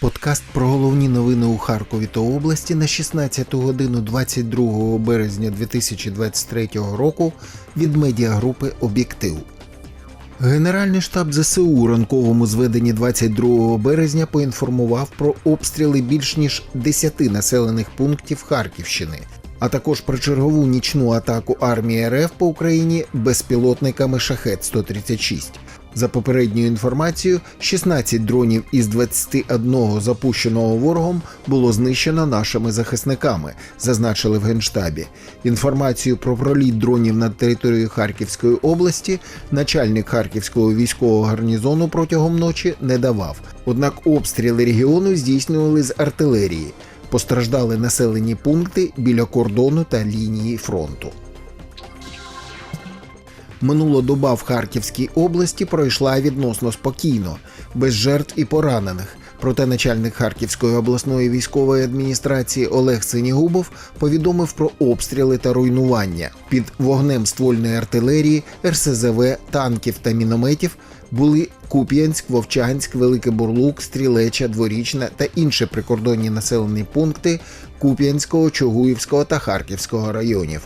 Подкаст про головні новини у Харкові та області на 16 годину 22 березня 2023 року від медіагрупи Об'єктив. Генеральний штаб ЗСУ у ранковому зведенні 22 березня поінформував про обстріли більш ніж 10 населених пунктів Харківщини, а також про чергову нічну атаку армії РФ по Україні безпілотниками Шахет 136 За попередньою інформацією, 16 дронів із 21 запущеного ворогом було знищено нашими захисниками, зазначили в генштабі. Інформацію про проліт дронів над територією Харківської області начальник Харківського військового гарнізону протягом ночі не давав. Однак обстріли регіону здійснювали з артилерії. Постраждали населені пункти біля кордону та лінії фронту. Минула доба в Харківській області пройшла відносно спокійно, без жертв і поранених. Проте начальник Харківської обласної військової адміністрації Олег Синігубов повідомив про обстріли та руйнування. Під вогнем ствольної артилерії, РСЗВ, танків та мінометів були Куп'янськ, Вовчанськ, Великий Бурлук, Стрілеча, Дворічна та інші прикордонні населені пункти Куп'янського, Чугуївського та Харківського районів.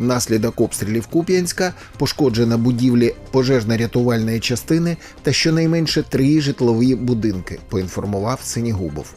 Внаслідок обстрілів Куп'янська пошкоджена будівлі пожежно-рятувальної частини та щонайменше три житлові будинки, поінформував Синігубов.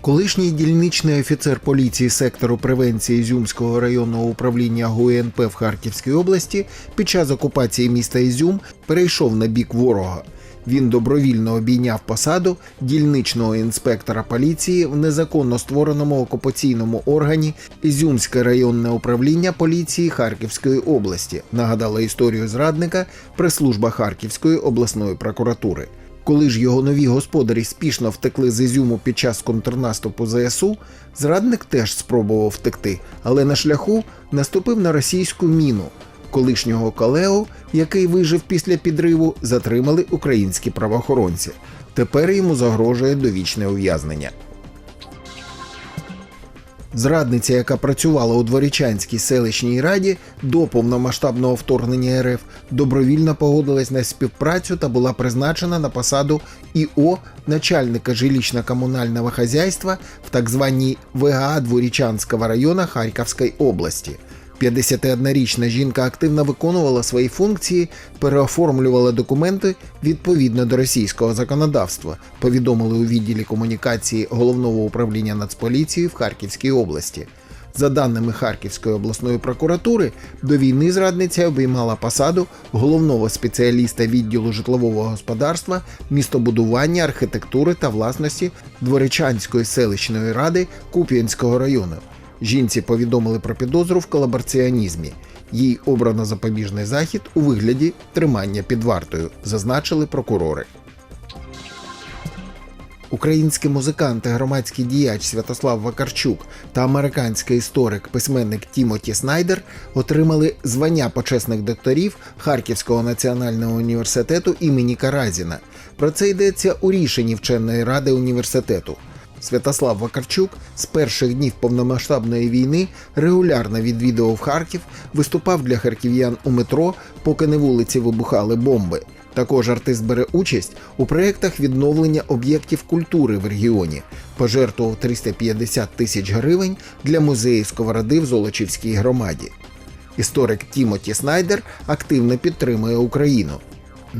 Колишній дільничний офіцер поліції сектору превенції Ізюмського районного управління ГУНП в Харківській області під час окупації міста Ізюм перейшов на бік ворога. Він добровільно обійняв посаду дільничного інспектора поліції в незаконно створеному окупаційному органі Ізюмське районне управління поліції Харківської області. Нагадала історію зрадника прес-служба Харківської обласної прокуратури. Коли ж його нові господарі спішно втекли з Ізюму під час контрнаступу ЗСУ, зрадник теж спробував втекти, але на шляху наступив на російську міну. Колишнього колегу, який вижив після підриву, затримали українські правоохоронці. Тепер йому загрожує довічне ув'язнення. Зрадниця, яка працювала у Дворічанській селищній раді до повномасштабного вторгнення РФ, добровільно погодилась на співпрацю та була призначена на посаду ІО начальника жилищно-комунального хазяйства в так званій ВГА Дворічанського району Харківської області. 51-річна жінка активно виконувала свої функції, переоформлювала документи відповідно до російського законодавства, повідомили у відділі комунікації головного управління Нацполіції в Харківській області. За даними Харківської обласної прокуратури, до війни зрадниця обіймала посаду головного спеціаліста відділу житлового господарства, містобудування, архітектури та власності Дворичанської селищної ради Куп'янського району. Жінці повідомили про підозру в колабораціонізмі. Їй обрано запобіжний захід у вигляді тримання під вартою, зазначили прокурори. Український музикант і громадський діяч Святослав Вакарчук та американський історик, письменник Тімоті Снайдер отримали звання почесних докторів Харківського національного університету імені Каразіна. Про це йдеться у рішенні вченої ради університету. Святослав Вакарчук з перших днів повномасштабної війни регулярно відвідував Харків, виступав для харків'ян у метро, поки на вулиці вибухали бомби. Також артист бере участь у проєктах відновлення об'єктів культури в регіоні, пожертвував 350 тисяч гривень для музею сковороди в Золочівській громаді. Історик Тімоті Снайдер активно підтримує Україну.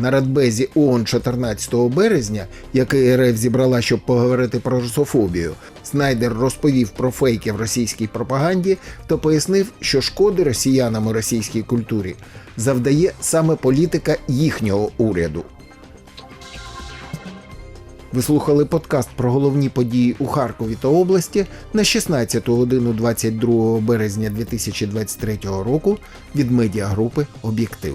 На радбезі ООН 14 березня, який РФ зібрала, щоб поговорити про русофобію, Снайдер розповів про фейки в російській пропаганді та пояснив, що шкоди росіянам і російській культурі завдає саме політика їхнього уряду. Ви слухали подкаст про головні події у Харкові та області на 16 годину 22 березня 2023 року від медіагрупи Об'єктив.